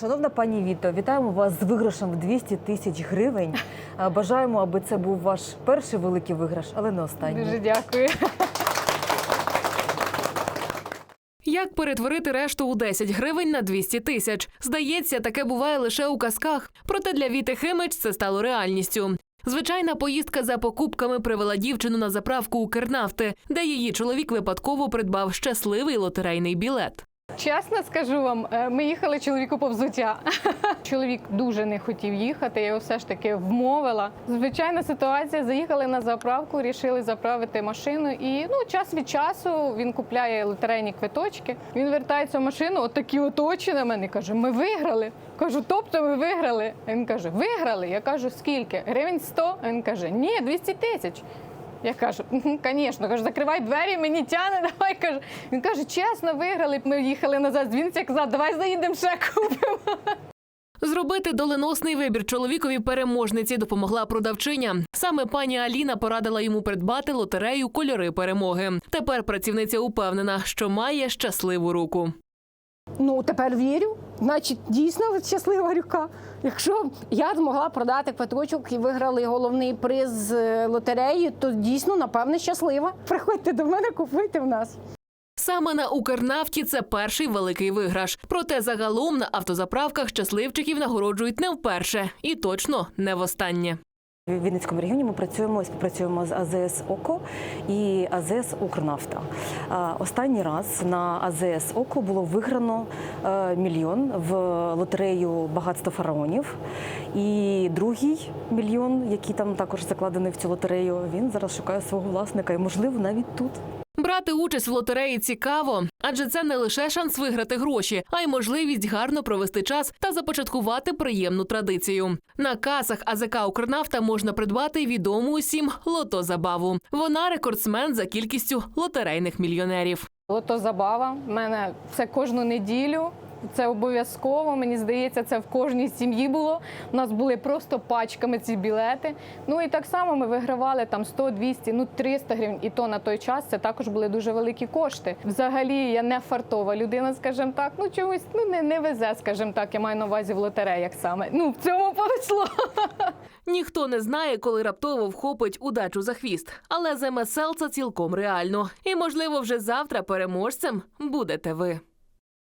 Шановна пані Віто, вітаємо вас з виграшем в 200 тисяч гривень. Бажаємо, аби це був ваш перший великий виграш, але не останній. Дуже дякую. Як перетворити решту у 10 гривень на 200 тисяч? Здається, таке буває лише у казках. Проте для Віти Химич це стало реальністю. Звичайна поїздка за покупками привела дівчину на заправку Укрнафти, де її чоловік випадково придбав щасливий лотерейний білет. Чесно скажу вам, е, ми їхали чоловіку по взуття. Чоловік дуже не хотів їхати, я його все ж таки вмовила. Звичайна ситуація. Заїхали на заправку, рішили заправити машину. І ну, час від часу він купляє лотерейні квиточки. Він вертається в машину, отакі от очі на мене. Каже: Ми виграли. Кажу, тобто ми виграли. Він каже, виграли. Я кажу, скільки? Гривень 100? Він каже, ні, 200 тисяч. Я кажу, звісно, кажу, закривай двері, мені тяне, давай кажу. Він каже, чесно, виграли. б Ми їхали назад я казав, давай заїдемо ще купимо. Зробити доленосний вибір чоловікові переможниці допомогла продавчиня. Саме пані Аліна порадила йому придбати лотерею кольори перемоги. Тепер працівниця упевнена, що має щасливу руку. Ну тепер вірю. Значить, дійсно щаслива рюка. Якщо я змогла продати квиточок і виграли головний приз е, лотереї, то дійсно, напевне, щаслива. Приходьте до мене, купуйте в нас. Саме на Укрнафті це перший великий виграш. Проте загалом на автозаправках щасливчиків нагороджують не вперше і точно не востаннє. В Вінницькому регіоні ми працюємо співпрацюємо з АЗС ОКО і АЗС Укрнафта. Останній раз на АЗС ОКО було виграно е, мільйон в лотерею Багатство фараонів. І другий мільйон, який там також закладений в цю лотерею, він зараз шукає свого власника і, можливо, навіть тут. Брати участь в лотереї цікаво, адже це не лише шанс виграти гроші, а й можливість гарно провести час та започаткувати приємну традицію. На касах АЗК Укрнафта можна придбати відому усім лото-забаву. Вона рекордсмен за кількістю лотерейних мільйонерів. Лото забава. В мене це кожну неділю. Це обов'язково. Мені здається, це в кожній сім'ї було. У нас були просто пачками ці білети. Ну і так само ми вигравали там 100, 200, ну 300 гривень. І то на той час це також були дуже великі кошти. Взагалі я не фартова людина, скажімо так. Ну чомусь ну не, не везе, скажімо так. Я маю на увазі в лотереях саме. Ну в цьому повезло. Ніхто не знає, коли раптово вхопить удачу за хвіст, але з МСЛ це цілком реально. І можливо, вже завтра переможцем будете ви.